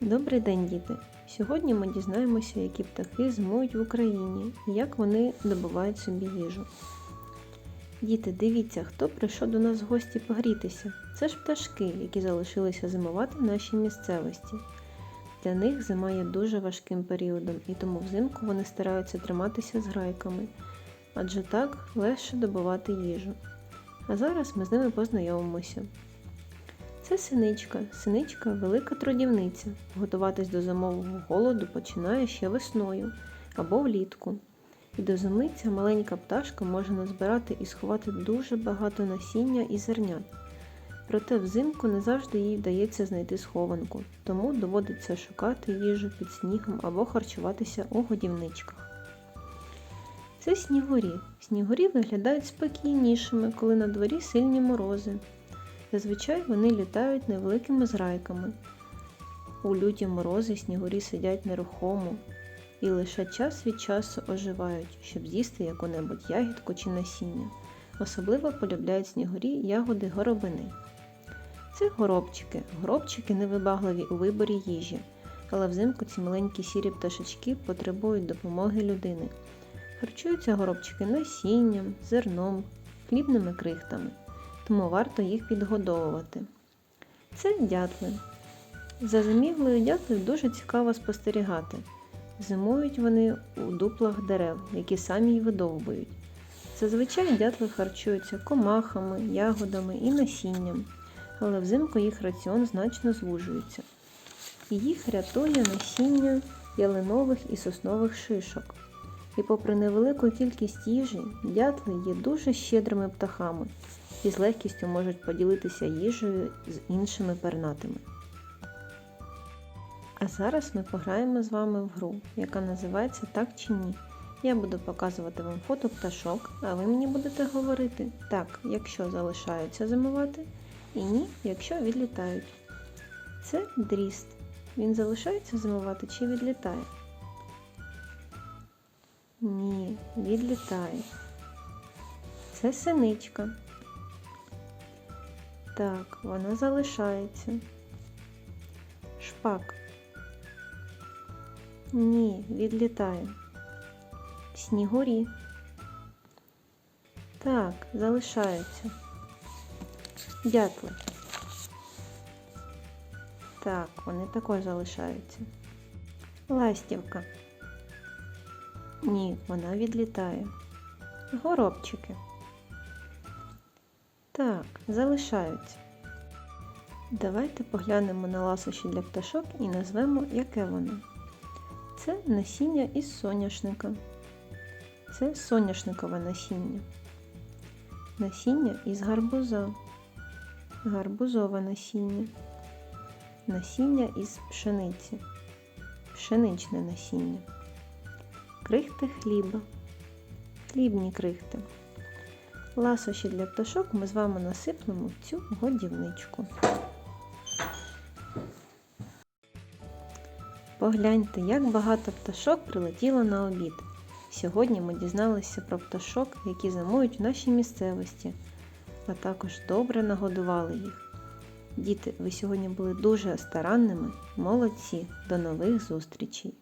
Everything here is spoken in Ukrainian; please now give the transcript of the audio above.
Добрий день, діти! Сьогодні ми дізнаємося, які птахи зимують в Україні і як вони добувають собі їжу. Діти, дивіться, хто прийшов до нас в гості погрітися. Це ж пташки, які залишилися зимувати в нашій місцевості. Для них зима є дуже важким періодом, і тому взимку вони стараються триматися з грайками, адже так легше добувати їжу. А зараз ми з ними познайомимося. Це синичка. Синичка велика трудівниця. Готуватись до зимового голоду починає ще весною або влітку. І до зими ця маленька пташка може назбирати і сховати дуже багато насіння і зернят. Проте взимку не завжди їй вдається знайти схованку, тому доводиться шукати їжу під снігом або харчуватися у годівничках. Це снігурі. Снігурі виглядають спокійнішими, коли на дворі сильні морози. Зазвичай вони літають невеликими зрайками. У люті морози снігурі сидять нерухомо і лише час від часу оживають, щоб з'їсти яку-небудь ягідку чи насіння. Особливо полюбляють снігурі ягоди горобини. Це горобчики. Горобчики невибагливі у виборі їжі, але взимку ці маленькі сірі пташечки потребують допомоги людини. Харчуються горобчики насінням, зерном, хлібними крихтами тому варто їх підгодовувати. Це дятли. За зимівлею дятлів дуже цікаво спостерігати. Зимують вони у дуплах дерев, які самі й видовбують. Зазвичай дятли харчуються комахами, ягодами і насінням, але взимку їх раціон значно звужується. Їх рятує насіння ялинових і соснових шишок. І попри невелику кількість їжі, дятли є дуже щедрими птахами і з легкістю можуть поділитися їжею з іншими пернатими. А зараз ми пограємо з вами в гру, яка називається Так чи ні. Я буду показувати вам фото пташок, а ви мені будете говорити так, якщо залишаються зимувати, і ні, якщо відлітають. Це дріст. Він залишається зимувати чи відлітає? Ні, відлітає. Це синичка. Так, вона залишається. Шпак. Ні, відлітає. Снігурі. Так, залишаються. Дятли. Так, вони також залишаються. Ластівка. Ні, вона відлітає. Горобчики. Так, залишаються. Давайте поглянемо на ласощі для пташок і назвемо, яке воно. Це насіння із соняшника. Це соняшникове насіння. Насіння із гарбуза. Гарбузове насіння. Насіння із пшениці. Пшеничне насіння. Крихти хліба. Хлібні крихти. Ласощі для пташок ми з вами насипнемо в цю годівничку. Погляньте, як багато пташок прилетіло на обід. Сьогодні ми дізналися про пташок, які зимують в нашій місцевості, а також добре нагодували їх. Діти, ви сьогодні були дуже старанними, молодці. До нових зустрічей!